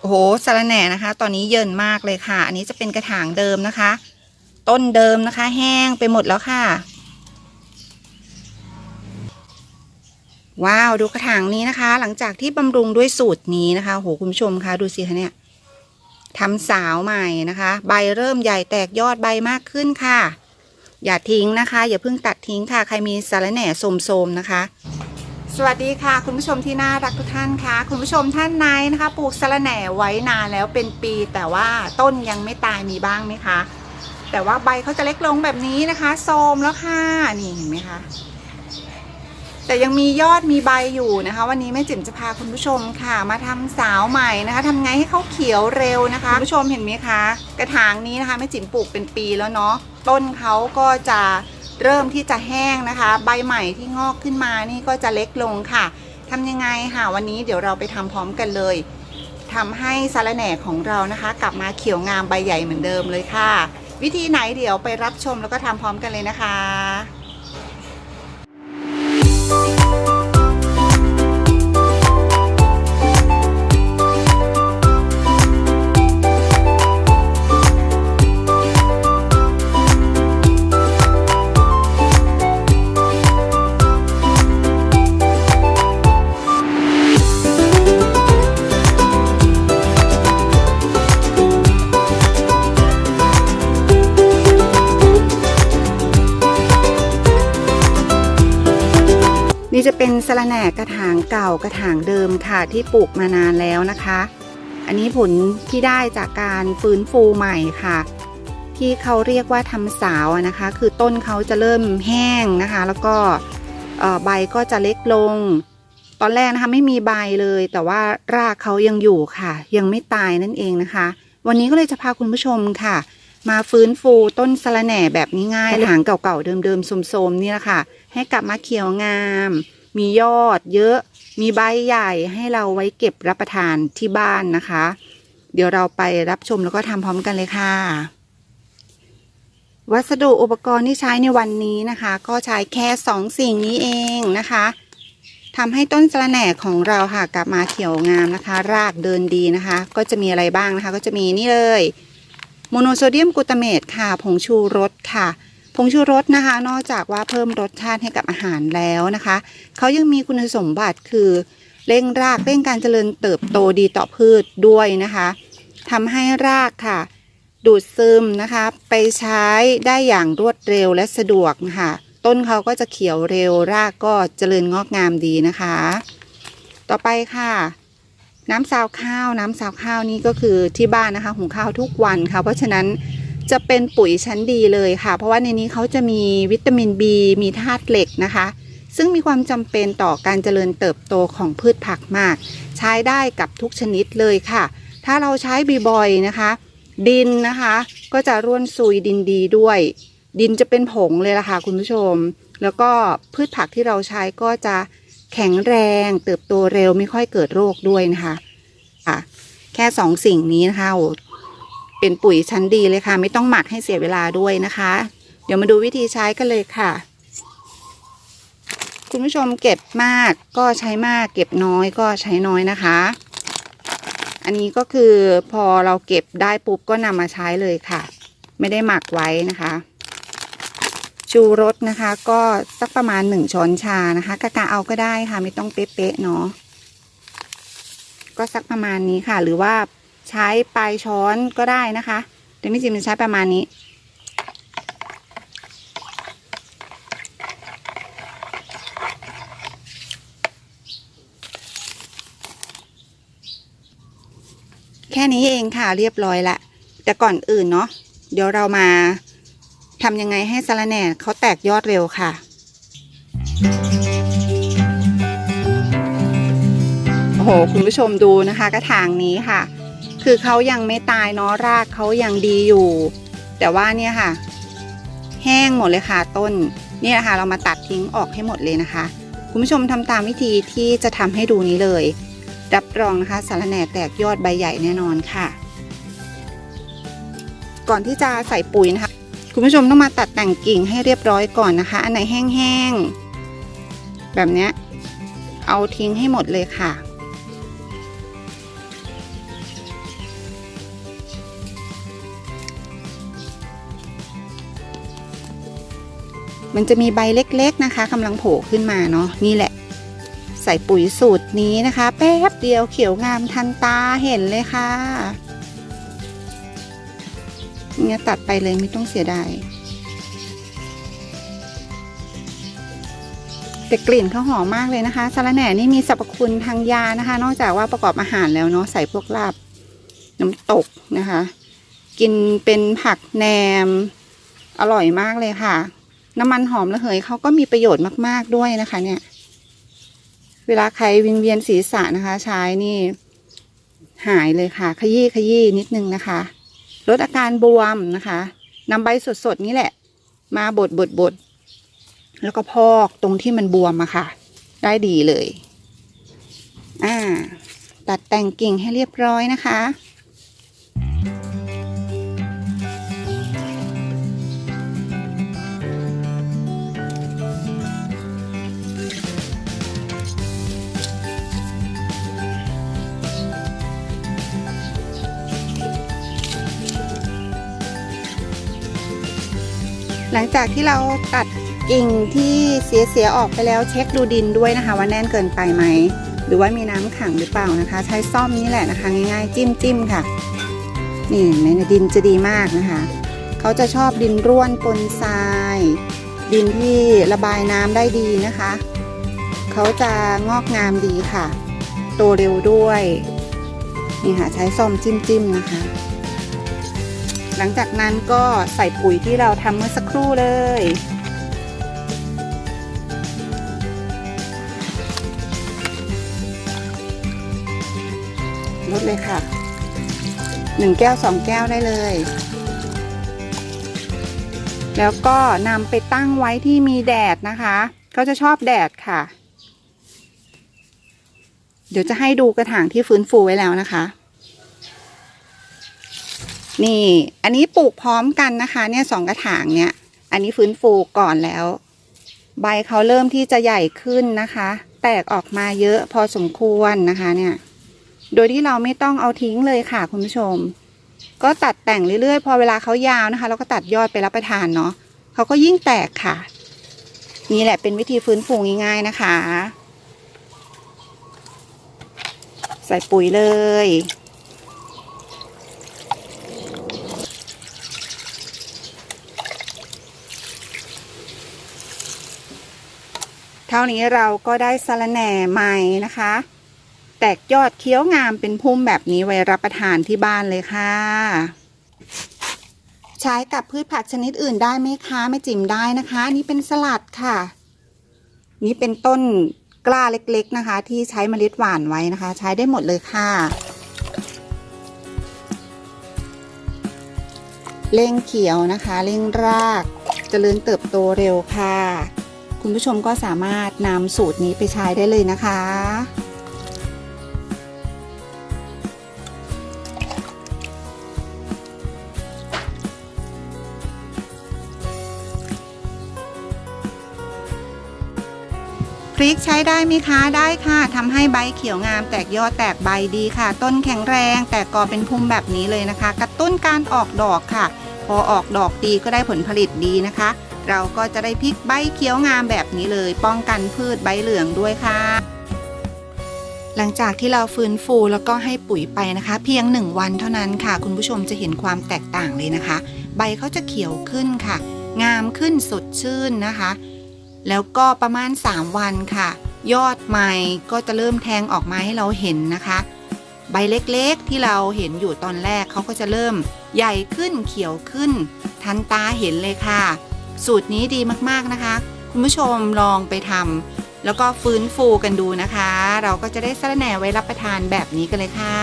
โอ้โหสาระแหน่นะคะ ตอนนี้เยินมากเลยค่ะ อันนี้จะเป็นกระถางเดิมนะคะ ต้นเดิมนะคะ แห้งไปหมดแล้วค่ะ ว้าวดูกระถางนี้นะคะ หลังจากที่บำรุงด้วยสูตรนี้นะคะโหคุณผู้ชมคะดูสิคะเนี่ยทำสาวใหม่นะคะ ใบเริ่มใหญ่แตกยอดใบมากขึ้นค่ะ อย่าทิ้งนะคะ อย่าเพิ่งตัดทิ้งค่ะ ใครมีสาระแหน่โสมๆนะคะ สวัสดีค่ะ คุณผู้ชมที่น่ารักทุกท่านค่ะ คุณผู้ชมท่านไหนนะคะปลูกสะระแหน่ไว้นานแล้วเป็นปี แต่ว่าต้นยังไม่ตายมีบ้างไหมคะ แต่ว่าใบเขาจะเล็กลงแบบนี้นะคะโทมแล้วค่ะนี่เห็นไหมคะแต่ยังมียอดมีใบอยู่นะคะ วันนี้แม่จิ๋มจะพาคุณผู้ชมค่ะ มาทำสาวใหม่นะคะทำไงให้เขาเขียวเร็วนะคะคุณผู้ชมเห็นไหมคะ กระถางนี้นะคะแม่จิ๋มปลูกเป็นปีแล้วเนาะต้นเขาก็จะ เริ่มที่จะแห้งนะคะ ใบใหม่ที่งอกขึ้นมานี่ก็จะเล็กลงค่ะทำยังไงค่ะ วันนี้เดี๋ยวเราไปทำพร้อมกันเลยทำให้สาระแหน่ของเรานะคะ กลับมาเขียวงามใบใหญ่เหมือนเดิมเลยค่ะ วิธีไหนเดี๋ยวไปรับชมแล้วก็ทำพร้อมกันเลยนะคะ นี่จะเป็นสะระแหน่กระถางเก่ากระถางเดิมค่ะที่ปลูกมานานแล้วนะคะ อันนี้ผลที่ได้จากการฟื้นฟูใหม่ค่ะ ที่เขาเรียกว่าทำสาวนะคะ คือต้นเขาจะเริ่มแห้งนะคะ แล้วก็ใบก็จะเล็กลง ตอนแรกนะคะไม่มีใบเลย แต่ว่ารากเขายังอยู่ค่ะ ยังไม่ตายนั่นเองนะคะ วันนี้ก็เลยจะพาคุณผู้ชมค่ะ มาฟื้นฟูต้นสะระแหน่แบบง่ายๆกระถางเก่าๆเดิมๆโสมๆนี่แหละค่ะ ให้กลับมาเขียวงาม มียอดเยอะ มีใบใหญ่ให้เราไว้เก็บรับประทานที่บ้านนะคะ เดี๋ยวเราไปรับชมแล้วก็ทำพร้อมกันเลยค่ะ วัสดุอุปกรณ์ที่ใช้ในวันนี้นะคะ ก็ใช้แค่สองสิ่งนี้เองนะคะทำให้ต้นสะระแหน่ของเราค่ะกลับมาเขียวงามนะคะ รากเดินดีนะคะ ก็จะมีอะไรบ้างนะคะ ก็จะมีนี่เลย โมโนโซเดียมกลูตาเมตค่ะ ผงชูรสค่ะ ผงชูรสนะคะ นอกจากว่าเพิ่มรสชาติให้กับอาหารแล้วนะคะ เขายังมีคุณสมบัติคือเร่งรากเร่งการเจริญเติบโตดีต่อพืชด้วยนะคะทำให้รากค่ะ ดูดซึมนะคะ ไปใช้ได้อย่างรวดเร็วและสะดวกนะคะต้นเขาก็จะเขียวเร็วรากก็เจริญงอกงามดีนะคะ ต่อไปค่ะน้ำซาวข้าว น้ำซาวข้าวนี่ก็คือที่บ้านนะคะหุงข้าวทุกวันค่ะ เพราะฉะนั้น จะเป็นปุ๋ยชั้นดีเลยค่ะ เพราะว่าในนี้เขาจะมีวิตามิน B มีธาตุเหล็กนะคะ ซึ่งมีความจำเป็นต่อการเจริญเติบโตของพืชผักมาก ใช้ได้กับทุกชนิดเลยค่ะ ถ้าเราใช้บ่อยๆนะคะ ดินนะคะ ก็จะร่วนซุยดินดีด้วย ดินจะเป็นผงเลยล่ะค่ะคุณผู้ชม แล้วก็พืชผักที่เราใช้ก็จะแข็งแรง เติบโตเร็วไม่ค่อยเกิดโรคด้วยนะคะค่ะแค่สองสิ่งนี้นะคะโอ้ เป็นปุ๋ยชั้นดีเลยค่ะ ไม่ต้องหมักให้เสียเวลาด้วยนะคะ เดี๋ยวมาดูวิธีใช้กันเลยค่ะ คุณผู้ชมเก็บมากก็ใช้มาก เก็บน้อยก็ใช้น้อยนะคะ อันนี้ก็คือพอเราเก็บได้ปุ๊บก็นำมาใช้เลยค่ะ ไม่ได้หมักไว้นะคะชูรสนะคะก็สักประมาณหนึ่งช้อนชานะคะกะกะเอาก็ได้ค่ะ ไม่ต้องเป๊ะๆเนาะก็สักประมาณนี้ค่ะ หรือว่า ใช้ปลายช้อนก็ได้นะคะแต่ไม่จิมจะใช้ประมาณนี้ แค่นี้เองค่ะเรียบร้อยละแต่ก่อนอื่นเนาะเดี๋ยวเรามาทำยังไงให้สะระแหน่เขาแตกยอดเร็วค่ะโอ้โหคุณผู้ชมดูนะคะกระถางนี้ค่ะ คือเขายังไม่ตายเนาะรากเขายังดีอยู่ แต่ว่าเนี่ยค่ะ แห้งหมดเลยค่ะต้นเนี่ยค่ะเรามาตัดทิ้งออกให้หมดเลยนะคะ คุณผู้ชมทำตามวิธีที่จะทำให้ดูนี้เลย รับรองนะคะสารแหน่แตกยอดใบใหญ่แน่นอนค่ะ ก่อนที่จะใส่ปุ๋ยนะคะ คุณผู้ชมต้องมาตัดแต่งกิ่งให้เรียบร้อยก่อนนะคะ อันไหนแห้งๆแบบเนี้ยเอาทิ้งให้หมดเลยค่ะ มันจะมีใบเล็กๆนะคะกำลังโผล่ขึ้นมาเนาะนี่แหละ ใส่ปุ๋ยสูตรนี้นะคะ แป๊บเดียวเขียวงามทันตาเห็นเลยค่ะเนี่ยตัดไปเลยไม่ต้องเสียดายแต่กลิ่นเขาหอมมากเลยนะคะสาระแหน่นี่มีสรรพคุณทางยานะคะ นอกจากว่าประกอบอาหารแล้วเนาะใส่พวกลาบน้ำตกนะคะ กินเป็นผักแหนม อร่อยมากเลยค่ะ น้ำมันหอมระเหยเขาก็มีประโยชน์มาก ๆด้วยนะคะ เนี่ย เวลาใครวิงเวียนศีรษะนะคะ ใช้นี่ หายเลยค่ะ ขยี้ขยี้นิดนึงนะคะ ลดอาการบวมนะคะนำใบสดๆนี้แหละ มาบดบดบดแล้วก็พอกตรงที่มันบวมอะค่ะ ได้ดีเลย อ่า ตัดแต่งกิ่งให้เรียบร้อยนะคะ หลังจากที่เราตัดกิ่งที่เสียๆออกไปแล้วเช็คดูดินด้วยนะคะ ว่าแน่นเกินไปไหมหรือว่ามีน้ำขังหรือเปล่านะคะ ใช้ซ่อมนี่แหละนะคะ ง่ายๆ จิ้มจิ้มๆค่ะ นี่เห็นดินจะดีมากนะคะ เขาจะชอบดินร่วนปนทราย ดินที่ระบายน้ำได้ดีนะคะ เขาจะงอกงามดีค่ะ โตเร็วด้วย นี่ค่ะ ใช้ซ่อมจิ้มจิ้มๆนะคะ หลังจากนั้นก็ใส่ปุ๋ยที่เราทำเมื่อสักครู่เลย ลดเลยค่ะหนึ่งแก้วสองแก้วได้เลย แล้วก็นำไปตั้งไว้ที่มีแดดนะคะเขาจะชอบแดดค่ะ เดี๋ยวจะให้ดูกระถางที่ฟื้นฟูไว้แล้วนะคะ นี่ อันนี้ปลูกพร้อมกันนะคะ เนี่ยสองกระถางเนี่ย อันนี้ฟื้นฟูก่อนแล้ว ใบเขาเริ่มที่จะใหญ่ขึ้นนะคะ แตกออกมาเยอะพอสมควรนะคะเนี่ย โดยที่เราไม่ต้องเอาทิ้งเลยค่ะคุณผู้ชม ก็ตัดแต่งเรื่อยๆ พอเวลาเขายาวนะคะ เราก็ตัดยอดไปรับประทานเนาะเขาก็ยิ่งแตกค่ะ นี่แหละเป็นวิธีฟื้นฟูง่ายๆนะคะ ใส่ปุ๋ยเลย เท่านี้เราก็ได้สะระแหน่ใหม่นะคะ แตกยอดเคี้ยวงามเป็นพุ่มแบบนี้ไว้รับประทานที่บ้านเลยค่ะ ใช้กับพืชผักชนิดอื่นได้ไหมคะไม่จิ๋มได้นะคะนี่เป็นสลัดค่ะ นี่เป็นต้นกล้าเล็กๆนะคะ ที่ใช้เมล็ดหวานไว้นะคะ ใช้ได้หมดเลยค่ะเร่งเขียวนะคะเร่งรากจเจริญเติบโตเร็วค่ะ คุณผู้ชมก็สามารถนำสูตรนี้ไปใช้ได้เลยนะคะ พริกใช้ได้ไหมคะได้ค่ะทำให้ใบเขียวงามแตกยอดแตกใบดีค่ะ ต้นแข็งแรงแตกกอเป็นพุ่มแบบนี้เลยนะคะ กระตุ้นการออกดอกค่ะ พอออกดอกดีก็ได้ผลผลิตดีนะคะ เราก็จะได้พริกใบเขียวงามแบบนี้เลย ป้องกันพืชใบเหลืองด้วยค่ะ หลังจากที่เราฟื้นฟูแล้วก็ให้ปุ๋ยไปนะคะ เพียง 1 วันเท่านั้นค่ะ คุณผู้ชมจะเห็นความแตกต่างเลยนะคะ ใบเขาจะเขียวขึ้นค่ะ งามขึ้นสดชื่นนะคะ แล้วก็ประมาณ 3 วันค่ะ ยอดใหม่ก็จะเริ่มแทงออกมาให้เราเห็นนะคะใบเล็กๆ ที่เราเห็นอยู่ตอนแรกเขาก็จะเริ่มใหญ่ขึ้นเขียวขึ้น ทันตาเห็นเลยค่ะ สูตรนี้ดีมากๆนะคะ คุณผู้ชมลองไปทำแล้วก็ฟื้นฟูกันดูนะคะ เราก็จะได้สะระแหน่ไว้รับประทานแบบนี้กันเลยค่ะ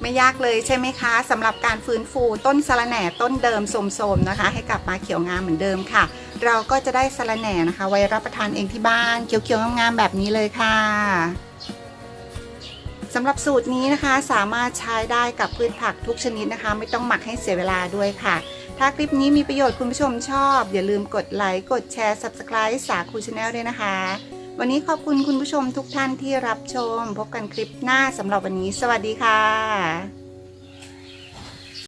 ไม่ยากเลยใช่ไหมคะสำหรับการฟื้นฟูต้นสะระแหน่ต้นเดิมโสมๆนะคะ ให้กลับมาเขียวงามเหมือนเดิมค่ะ เราก็จะได้สะระแหน่นะคะ ไว้รับประทานเองที่บ้านเขียวๆงามๆแบบนี้เลยค่ะ สำหรับสูตรนี้นะคะสามารถใช้ได้กับพืชผักทุกชนิดนะคะ ไม่ต้องหมักให้เสียเวลาด้วยค่ะ ถ้าคลิปนี้มีประโยชน์คุณผู้ชมชอบ อย่าลืมกดไลค์กดแชร์ Subscribe สาคูชาแนลด้วยนะคะ วันนี้ขอบคุณคุณผู้ชมทุกท่านที่รับชม พบกันคลิปหน้าสำหรับวันนี้ สวัสดีค่ะ